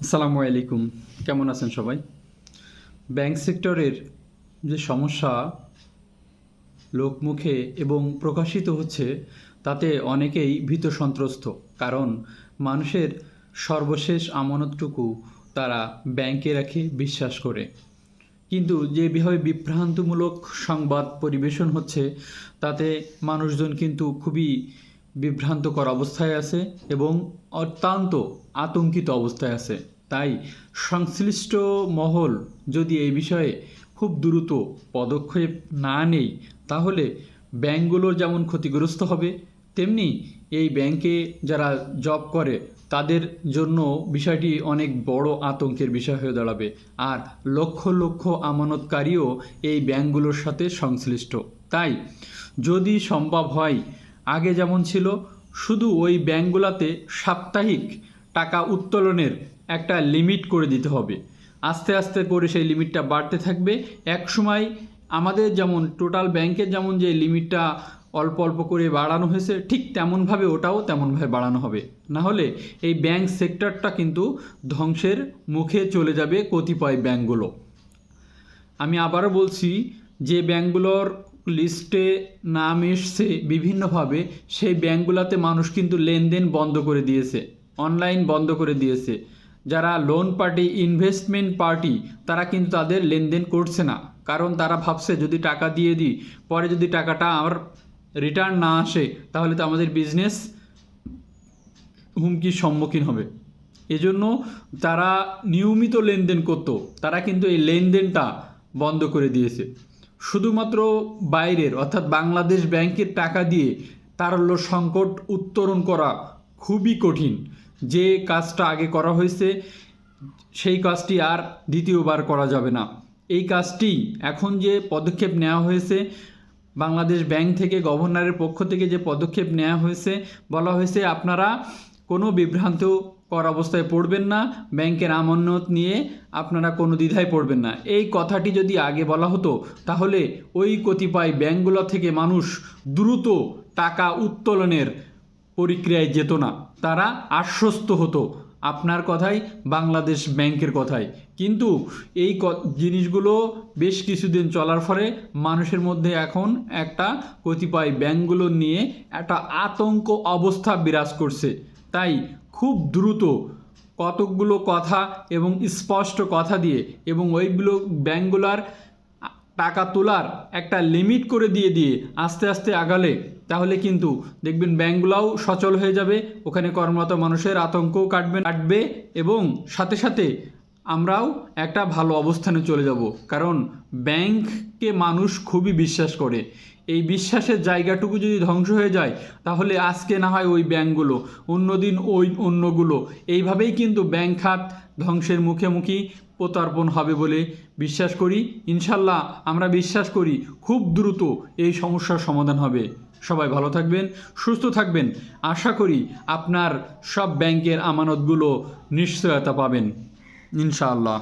আসসালামু আলাইকুম। কেমন আছেন সবাই? ব্যাংক সেক্টরের যে সমস্যা লোকমুখে এবং প্রকাশিত হচ্ছে, তাতে অনেকেই ভীত সন্ত্রস্ত। কারণ মানুষের সর্বশেষ আমানতটুকু তারা ব্যাংকে রাখে বিশ্বাস করে। কিন্তু যেভাবে বিভ্রান্তমূলক সংবাদ পরিবেশন হচ্ছে, তাতে মানুষজন কিন্তু খুবই বিভ্রান্তকর অবস্থায় আছে এবং অত্যন্ত আতঙ্কিত অবস্থায় আছে। তাই সংশ্লিষ্ট মহল যদি এই বিষয়ে খুব দ্রুত পদক্ষেপ না নেই, তাহলে ব্যাংকগুলোর যেমন ক্ষতিগ্রস্ত হবে, তেমনি এই ব্যাংকে যারা জব করে, তাদের জন্য বিষয়টি অনেক বড় আতঙ্কের বিষয় হয়ে দাঁড়াবে। আর লক্ষ লক্ষ আমানতকারীও এই ব্যাংকগুলোর সাথে সংশ্লিষ্ট। তাই যদি সম্ভব হয় আগে যেমন ছিল, শুধু ওই ব্যাংকগুলোতে সাপ্তাহিক টাকা উত্তোলনের একটা লিমিট করে দিতে হবে। আস্তে আস্তে করে সেই লিমিটটা বাড়তে থাকবে। এক সময় আমাদের যেমন টোটাল ব্যাংকের যেমন যে লিমিটটা অল্প অল্প করে বাড়ানো হয়েছে, ঠিক তেমনভাবে ওটাও তেমনভাবে বাড়ানো হবে। না হলে এই ব্যাংক সেক্টরটা কিন্তু ধ্বংসের মুখে চলে যাবে কতিপয় ব্যাংকগুলো। আমি আবারও বলছি, যে ব্যাংকগুলোর লিস্টে নাম এসছে বিভিন্নভাবে, সেই ব্যাংকগুলোতে মানুষ কিন্তু লেনদেন বন্ধ করে দিয়েছে, অনলাইন বন্ধ করে দিয়েছে। যারা লোন পার্টি ইনভেস্টমেন্ট পার্টি তারা কিন্তু তাদের লেনদেন করছে না। কারণ তারা ভাবছে, যদি টাকা দিয়ে দিই, পরে যদি টাকাটা আমার রিটার্ন না আসে, তাহলে তো আমাদের বিজনেস হুমকির সম্মুখীন হবে। এজন্য তারা নিয়মিত লেনদেন করতো, তারা কিন্তু এই লেনদেনটা বন্ধ করে দিয়েছে। শুধুমাত্র বাইরের, অর্থাৎ বাংলাদেশ ব্যাংকের টাকা দিয়ে তারল্য সংকট উত্তরণ করা খুবই কঠিন। যে কাজটা আগে করা হয়েছে, সেই কাজটি আর দ্বিতীয়বার করা যাবে না। এই কাজটি এখন যে পদক্ষেপ নেওয়া হয়েছে, বাংলাদেশ ব্যাংক থেকে গভর্নরের পক্ষ থেকে যে পদক্ষেপ নেওয়া হয়েছে, বলা হয়েছে, আপনারা কোনো বিভ্রান্ত কর অবস্থায় পড়বেন না। ব্যাংকের আমানত নিয়ে আপনারা কোনো দ্বিধায় পড়বেন না। এই কথাটি যদি আগে বলা হতো, তাহলে ওই কতিপয় ব্যাংকগুলো থেকে মানুষ দ্রুত টাকা উত্তোলনের প্রক্রিয়ায় যেত না। তারা আশ্বস্ত হতো আপনার কথাই, বাংলাদেশ ব্যাংকের কথাই। কিন্তু এই জিনিসগুলো বেশ কিছুদিন চলার ফলে মানুষের মধ্যে এখন একটা কতিপয় ব্যাংকগুলো নিয়ে একটা আতঙ্ক অবস্থা বিরাজ করছে। তাই খুব দ্রুত কতকগুলো কথা এবং স্পষ্ট কথা দিয়ে এবং ওইগুলো ব্যাঙ্কগুলার টাকা তোলার একটা লিমিট করে দিয়ে দিয়ে আস্তে আস্তে আগালে তাহলে কিন্তু দেখবেন ব্যাঙ্কগুলাও সচল হয়ে যাবে, ওখানে কর্মরত মানুষের আতঙ্কও কাটবে কাটবে এবং সাথে সাথে আমরাও একটা ভালো অবস্থানে চলে যাব। কারণ ব্যাংককে মানুষ খুবই বিশ্বাস করে। এই বিশ্বাসের জায়গাটুকু যদি ধ্বংস হয়ে যায়, তাহলে আজকে না হয় ওই ব্যাংকগুলো, অন্যদিন ওই অন্যগুলো। এইভাবেই কিন্তু ব্যাংক খাত ধ্বংসের মুখোমুখি প্রতার্পণ হবে বলে বিশ্বাস করি। ইনশাল্লাহ আমরা বিশ্বাস করি খুব দ্রুত এই সমস্যার সমাধান হবে। সবাই ভালো থাকবেন, সুস্থ থাকবেন। আশা করি আপনার সব ব্যাংকের আমানতগুলো নিশ্চয়তা পাবেন। ইনশাআল্লাহ